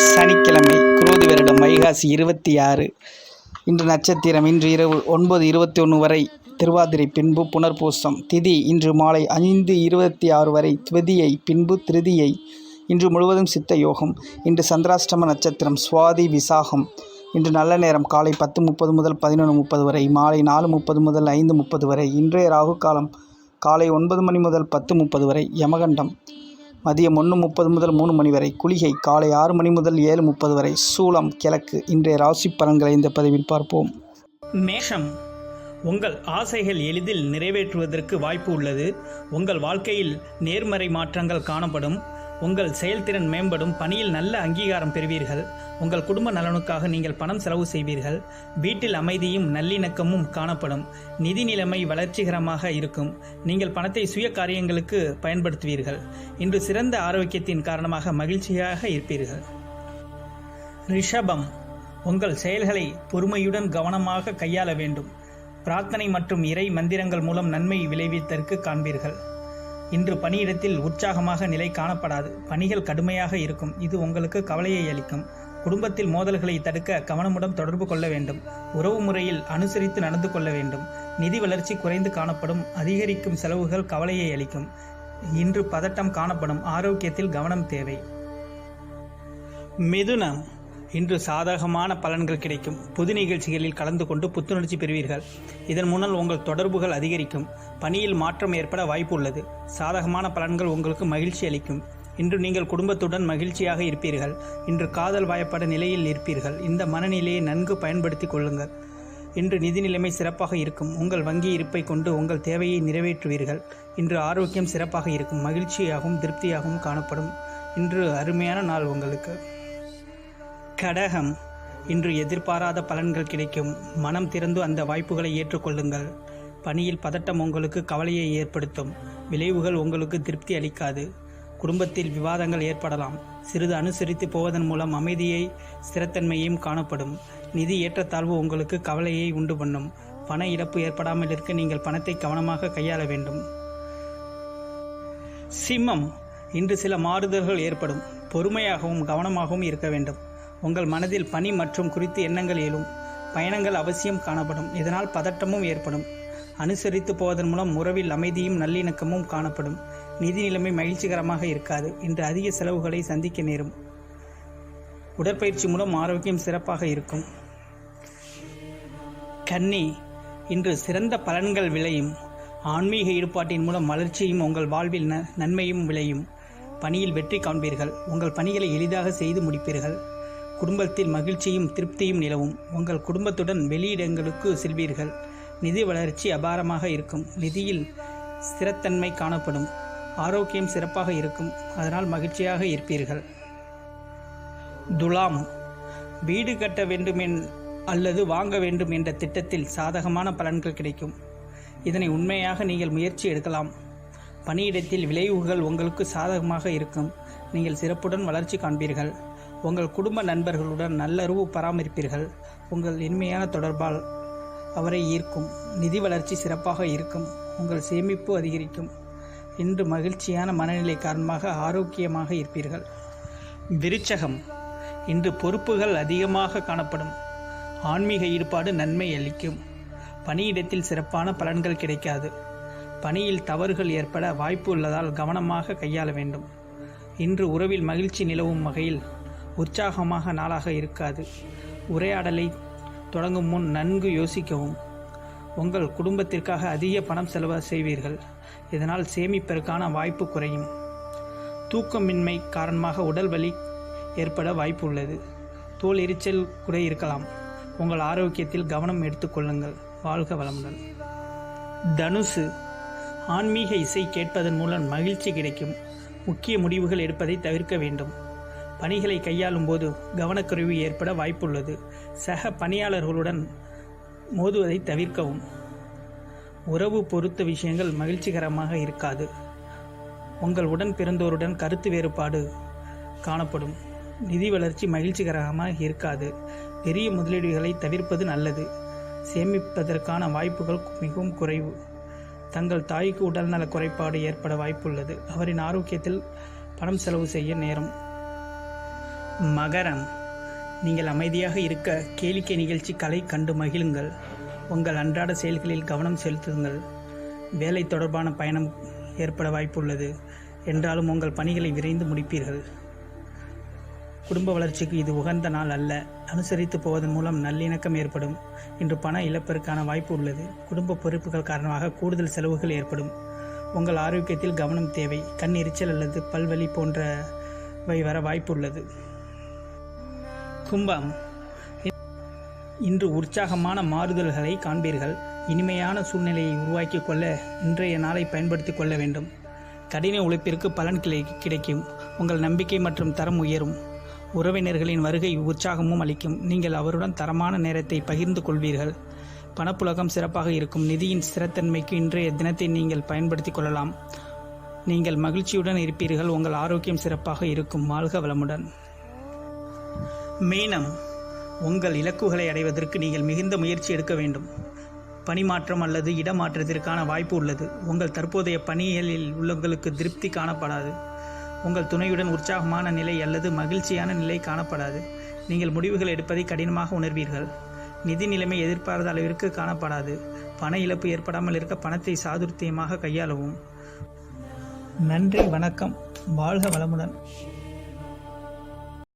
சனிக்கிழமை குரோதி வருடம் வைகாசி இருபத்தி ஆறு. இன்று நட்சத்திரம் இன்று இரவு ஒன்பது இருபத்தி ஒன்று வரை திருவாதிரை பின்பு புனர்பூசம். திதி இன்று மாலை ஐந்து இருபத்தி ஆறு வரை துவதியை பின்பு திருதியை. இன்று முழுவதும் சித்த யோகம். இன்று சந்திராஷ்டம நட்சத்திரம் சுவாதி விசாகம். இன்று நல்ல நேரம் காலை பத்து முப்பது முதல் பதினொன்று முப்பது வரை மாலை நாலு முப்பது முதல் ஐந்து முப்பது வரை இன்றைய ராகு காலம் காலை ஒன்பது மணி முதல் பத்து முப்பது வரை யமகண்டம். மதியம் ஒன்று முப்பது முதல் மூணு மணி வரை. குளிகை காலை ஆறு மணி முதல் ஏழு முப்பது வரை. சூலம் கிழக்கு. இன்றைய ராசி பலன்களை இந்த பதிவில் பார்ப்போம். மேஷம். உங்கள் ஆசைகள் எளிதில் நிறைவேற்றுவதற்கு வாய்ப்பு உள்ளது. உங்கள் வாழ்க்கையில் நேர்மறை மாற்றங்கள் காணப்படும். உங்கள் செயல்திறன் மேம்படும் பணியில் நல்ல அங்கீகாரம் பெறுவீர்கள். உங்கள் குடும்ப நலனுக்காக நீங்கள் பணம் செலவு செய்வீர்கள். வீட்டில் அமைதியும் நல்லிணக்கமும் காணப்படும். நிதி நிலைமை வளர்ச்சிகரமாக இருக்கும். நீங்கள் பணத்தை சுய காரியங்களுக்கு பயன்படுத்துவீர்கள். இன்று சிறந்த ஆரோக்கியத்தின் காரணமாக மகிழ்ச்சியாக இருப்பீர்கள். ரிஷபம். உங்கள் செயல்களை பொறுமையுடன் கவனமாக கையாள வேண்டும். பிரார்த்தனை மற்றும் இறை மந்திரங்கள் மூலம் நன்மை விளைவித்தற்கு காண்பீர்கள். இன்று பணியிடத்தில் உற்சாகமாக நிலை காணப்படாது. பணிகள் கடுமையாக இருக்கும். இது உங்களுக்கு கவலையை அளிக்கும். குடும்பத்தில் மோதல்களை தடுக்க கவனமுடன் தொடர்பு கொள்ள வேண்டும். உறவு முறையில் அனுசரித்து நடந்து கொள்ள வேண்டும். நிதி வளர்ச்சி குறைந்து காணப்படும். அதிகரிக்கும் செலவுகள் கவலையை அளிக்கும். இன்று பதட்டம் காணப்படும். ஆரோக்கியத்தில் கவனம் தேவை. மிதுனம். இன்று சாதகமான பலன்கள் கிடைக்கும். புது நிகழ்ச்சிகளில் கலந்து கொண்டு புத்துணர்ச்சி பெறுவீர்கள். இதன் முன்னால் உங்கள் தொடர்புகள் அதிகரிக்கும். பணியில் மாற்றம் ஏற்பட வாய்ப்பு உள்ளது. சாதகமான பலன்கள் உங்களுக்கு மகிழ்ச்சி அளிக்கும். இன்று நீங்கள் குடும்பத்துடன் மகிழ்ச்சியாக இருப்பீர்கள். இன்று காதல் வாயப்பட நிலையில் இருப்பீர்கள். இந்த மனநிலையை நன்கு பயன்படுத்திக் கொள்ளுங்கள். இன்று நிதி நிலைமை சிறப்பாக இருக்கும். உங்கள் வங்கி இருப்பை கொண்டு உங்கள் தேவையை நிறைவேற்றுவீர்கள். இன்று ஆரோக்கியம் சிறப்பாக இருக்கும். மகிழ்ச்சியாகவும் திருப்தியாகவும் காணப்படும். இன்று அருமையான நாள் உங்களுக்கு. கடகம். இன்று எதிர்பாராத பலன்கள் கிடைக்கும். மனம் திறந்து அந்த வாய்ப்புகளை ஏற்றுக்கொள்ளுங்கள். பணியில் பதட்டம் உங்களுக்கு கவலையை ஏற்படுத்தும். விளைவுகள் உங்களுக்கு திருப்தி அளிக்காது. குடும்பத்தில் விவாதங்கள் ஏற்படலாம். சிறிது அனுசரித்து போவதன் மூலம் அமைதியை ஸ்திரத்தன்மையும் காணப்படும். நிதி ஏற்றத்தாழ்வு உங்களுக்கு கவலையை உண்டு பண்ணும். பண இழப்பு ஏற்படாமல் இருக்க நீங்கள் பணத்தை கவனமாக கையாள வேண்டும். சிம்மம். இன்று சில மாறுதல்கள் ஏற்படும். பொறுமையாகவும் கவனமாகவும் இருக்க வேண்டும். உங்கள் மனதில் பணி மற்றும் குறித்து எண்ணங்கள் எழும். பயணங்கள் அவசியம் காணப்படும். இதனால் பதட்டமும் ஏற்படும். அனுசரித்து போவதன் மூலம் உறவில் அமைதியும் நல்லிணக்கமும் காணப்படும். நிதி நிலைமை மகிழ்ச்சிகரமாக இருக்காது. இன்று அதிக செலவுகளை சந்திக்க நேரும். உடற்பயிற்சி மூலம் ஆரோக்கியம் சிறப்பாக இருக்கும். கன்னி இன்று சிறந்த பலன்கள் விளையும். ஆன்மீக ஈடுபாட்டின் மூலம் வளர்ச்சியும் உங்கள் வாழ்வில் ந- நன்மையும் விளையும். பணியில் வெற்றி காண்பீர்கள். உங்கள் பணிகளை எளிதாக செய்து முடிப்பீர்கள். குடும்பத்தில் மகிழ்ச்சியும் திருப்தியும் நிலவும். உங்கள் குடும்பத்துடன் வெளியிடங்களுக்கு செல்வீர்கள். நிதி வளர்ச்சி அபாரமாக இருக்கும். நிதியில் ஸ்திரத்தன்மை காணப்படும். ஆரோக்கியம் சிறப்பாக இருக்கும். அதனால் மகிழ்ச்சியாக இருப்பீர்கள். துலாம். வீடு கட்ட வேண்டும் என் அல்லது வாங்க வேண்டும் என்ற திட்டத்தில் சாதகமான பலன்கள் கிடைக்கும். இதனை உண்மையாக நீங்கள் முயற்சி எடுக்கலாம். பணியிடத்தில் விளைவுகள் உங்களுக்கு சாதகமாக இருக்கும். நீங்கள் சிறப்புடன் வளர்ச்சி காண்பீர்கள். உங்கள் குடும்ப நண்பர்களுடன் நல்லுறவு பராமரிப்பீர்கள். உங்கள் இனிமையான தொடர்பால் அவரை ஈர்க்கும். நிதி வளர்ச்சி சிறப்பாக இருக்கும். உங்கள் சேமிப்பு அதிகரிக்கும். இன்று மகிழ்ச்சியான மனநிலை காரணமாக ஆரோக்கியமாக இருப்பீர்கள். விருச்சகம். இன்று பொறுப்புகள் அதிகமாக காணப்படும். ஆன்மீக ஈடுபாடு நன்மை அளிக்கும். பணியிடத்தில் சிறப்பான பலன்கள் கிடைக்காது. பணியில் தவறுகள் ஏற்பட வாய்ப்பு உள்ளதால் கவனமாக கையாள வேண்டும். இன்று உறவில் மகிழ்ச்சி நிலவும் வகையில் உற்சாகமாக நாளாக இருக்காது. உரையாடலை தொடங்கும் முன் நன்கு யோசிக்கவும். உங்கள் குடும்பத்திற்காக அதிக பணம் செலவு செய்வீர்கள். இதனால் சேமிப்பதற்கான வாய்ப்பு குறையும். தூக்கமின்மை காரணமாக உடல் வலி ஏற்பட வாய்ப்பு உள்ளது தோல் எரிச்சல் கூட இருக்கலாம். உங்கள் ஆரோக்கியத்தில் கவனம் எடுத்துக்கொள்ளுங்கள் வாழ்க வளமுடன். தனுசு. ஆன்மீக இசை கேட்பதன் மூலம் மகிழ்ச்சி கிடைக்கும். முக்கிய முடிவுகள் எடுப்பதை தவிர்க்க வேண்டும். பணிகளை கையாளும் போது கவனக்குறைவு ஏற்பட வாய்ப்புள்ளது. சக பணியாளர்களுடன் மோதுவதை தவிர்க்கவும். உறவு பொறுத்த விஷயங்கள் மகிழ்ச்சிகரமாக இருக்காது. உங்கள் உடன் பிறந்தோருடன் கருத்து வேறுபாடு காணப்படும். நிதி வளர்ச்சி மகிழ்ச்சிகரமாக இருக்காது. பெரிய முதலீடுகளை தவிர்ப்பது நல்லது. சேமிப்பதற்கான வாய்ப்புகள் மிகவும் குறைவு. தங்கள் தாய்க்கு உடல்நல குறைபாடு ஏற்பட வாய்ப்புள்ளது. அவரின் ஆரோக்கியத்தில் பணம் செலவு செய்ய நேரும். மகரம். நீங்கள் அமைதியாக இருக்க கேளிக்கை நிகழ்ச்சி கலை கண்டு மகிழுங்கள். உங்கள் அன்றாட செயல்களில் கவனம் செலுத்துங்கள். வேலை தொடர்பான பயணம் ஏற்பட வாய்ப்புள்ளது. என்றாலும் உங்கள் பணிகளை விரைந்து முடிப்பீர்கள். குடும்ப வளர்ச்சிக்கு இது உகந்த நாள் அல்ல. அனுசரித்து போவதன் மூலம் நல்லிணக்கம் ஏற்படும். இன்று பண இழப்பிற்கான வாய்ப்பு உள்ளது. குடும்ப பொறுப்புகள் காரணமாக கூடுதல் செலவுகள் ஏற்படும். உங்கள் ஆரோக்கியத்தில் கவனம் தேவை. கண் எரிச்சல் அல்லது பல்வலி போன்றவை வர வாய்ப்பு உள்ளது கும்பம். இன்று உற்சாகமான மாறுதல்களை காண்பீர்கள். இனிமையான சூழ்நிலையை உருவாக்கி கொள்ள இன்றைய நாளை பயன்படுத்தி கொள்ள வேண்டும். கடின உழைப்பிற்கு பலன் கிளை கிடைக்கும். உங்கள் நம்பிக்கை மற்றும் தரம் உயரும். உறவினர்களின் வருகை உற்சாகமும் அளிக்கும். நீங்கள் அவருடன் தரமான நேரத்தை பகிர்ந்து கொள்வீர்கள். பணப்புழக்கம் சிறப்பாக இருக்கும். நிதியின் ஸ்திரத்தன்மைக்கு இன்றைய தினத்தை நீங்கள் பயன்படுத்தி கொள்ளலாம். நீங்கள் மகிழ்ச்சியுடன் இருப்பீர்கள். உங்கள் ஆரோக்கியம் சிறப்பாக இருக்கும். வாழ்க வளமுடன். மீனம் உங்கள் இலக்குகளை அடைவதற்கு நீங்கள் மிகுந்த முயற்சி எடுக்க வேண்டும். பணிமாற்றம் அல்லது இடமாற்றத்திற்கான வாய்ப்பு உள்ளது. உங்கள் தற்போதைய பணிகளில் உள்ளவங்களுக்கு திருப்தி காணப்படாது. உங்கள் துணையுடன் உற்சாகமான நிலை அல்லது மகிழ்ச்சியான நிலை காணப்படாது. நீங்கள் முடிவுகள் எடுப்பதை கடினமாக உணர்வீர்கள். நிதி நிலைமை எதிர்பாராத அளவிற்கு காணப்படாது. பண இழப்பு ஏற்படாமல் இருக்க பணத்தை சாதுர்த்தியமாக கையாளவும். நன்றி வணக்கம். வாழ்க வளமுடன்.